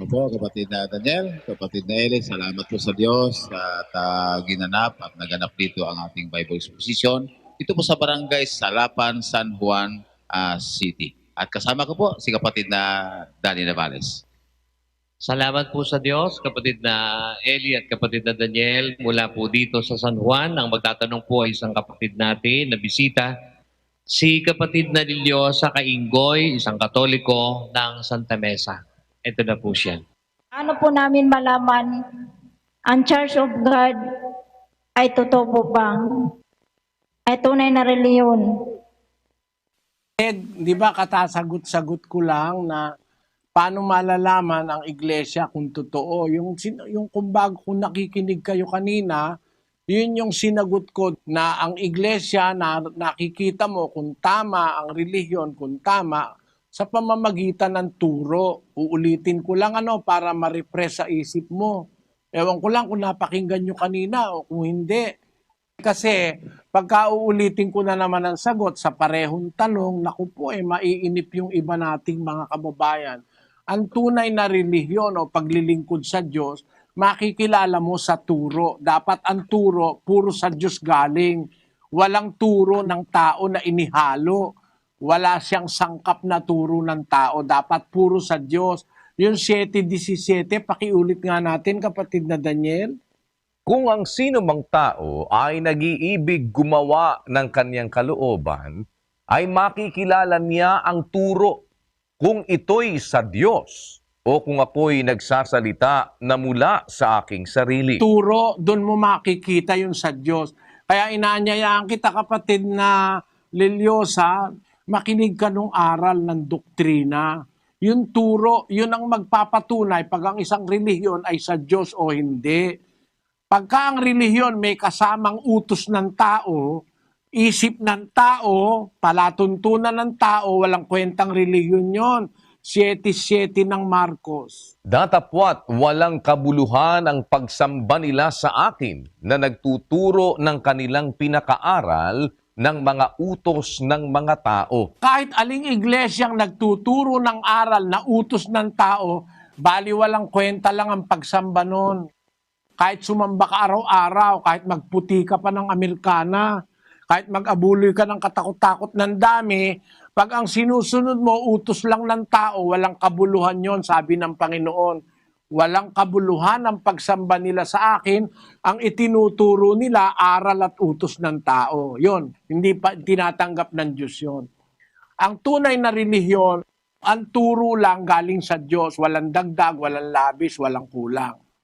Opo, kapatid na Daniel, kapatid na Eli, salamat po sa Diyos at ah, ginanap at naganap dito ang ating Bible exposition. Ito po sa barangay Salapan, San Juan ah, City. At kasama ko po si kapatid na Danny Navales. Salamat po sa Diyos, kapatid na Eli at kapatid na Daniel mula po dito sa San Juan. Ang magtatanong po ay isang kapatid natin na bisita, si kapatid na Liliosa Kainggoy, isang katoliko ng Santa Mesa. Ito na po siya. Ano po namin malaman ang Church of God ay totoo po bang ay tunay na reliyon? Ed, di ba katasagot-sagot ko lang na paano malalaman ang iglesia kung totoo? Yung, sin- yung kumbaga kung nakikinig kayo kanina, yun yung sinagot ko na ang iglesia na nakikita mo kung tama ang relihiyon, kung tama, sa pamamagitan ng turo. Uulitin ko lang ano para ma-refresh sa isip mo. Ewan ko lang kung napakinggan nyo kanina o kung hindi. Kasi pagka uulitin ko na naman ang sagot sa parehong tanong, naku po eh, maiinip yung iba nating mga kababayan. Ang tunay na relihiyon o paglilingkod sa Diyos, makikilala mo sa turo. Dapat ang turo, puro sa Diyos galing. Walang turo ng tao na inihalo. Wala siyang sangkap na turo ng tao. Dapat puro sa Diyos. Yung 7.17, pakiulit nga natin kapatid na Daniel. Kung ang sino mang tao ay nag-iibig gumawa ng kanyang kalooban, ay makikilala niya ang turo kung ito'y sa Diyos o kung ako'y nagsasalita na mula sa aking sarili. turo, doon mo makikita yun sa Diyos. Kaya inaanyayaan kita kapatid na Liliosa, makinig ka nung aral ng doktrina. Yung turo, yun ang magpapatunay pag ang isang relihiyon ay sa Diyos o hindi. Pagka ang relihiyon may kasamang utos ng tao, isip ng tao, palatuntunan ng tao, walang kwentang relihiyon yon. 7-7 ng Marcos. Datapwat walang kabuluhan ang pagsamba nila sa akin na nagtuturo ng kanilang pinakaaral ng mga utos ng mga tao. kahit aling iglesyang nagtuturo ng aral na utos ng tao, bali walang kwenta lang ang pagsamba nun. Kahit sumamba ka araw-araw, kahit magputi ka pa ng Amerikana, kahit mag-abuloy ka ng katakot-takot ng dami, pag ang sinusunod mo, utos lang ng tao, walang kabuluhan yon sabi ng Panginoon. Walang kabuluhan ang pagsamba nila sa akin, ang itinuturo nila, aral at utos ng tao. Yon, hindi pa tinatanggap ng Diyos yon. Ang tunay na relihiyon, ang turo lang galing sa Diyos, walang dagdag, walang labis, walang kulang.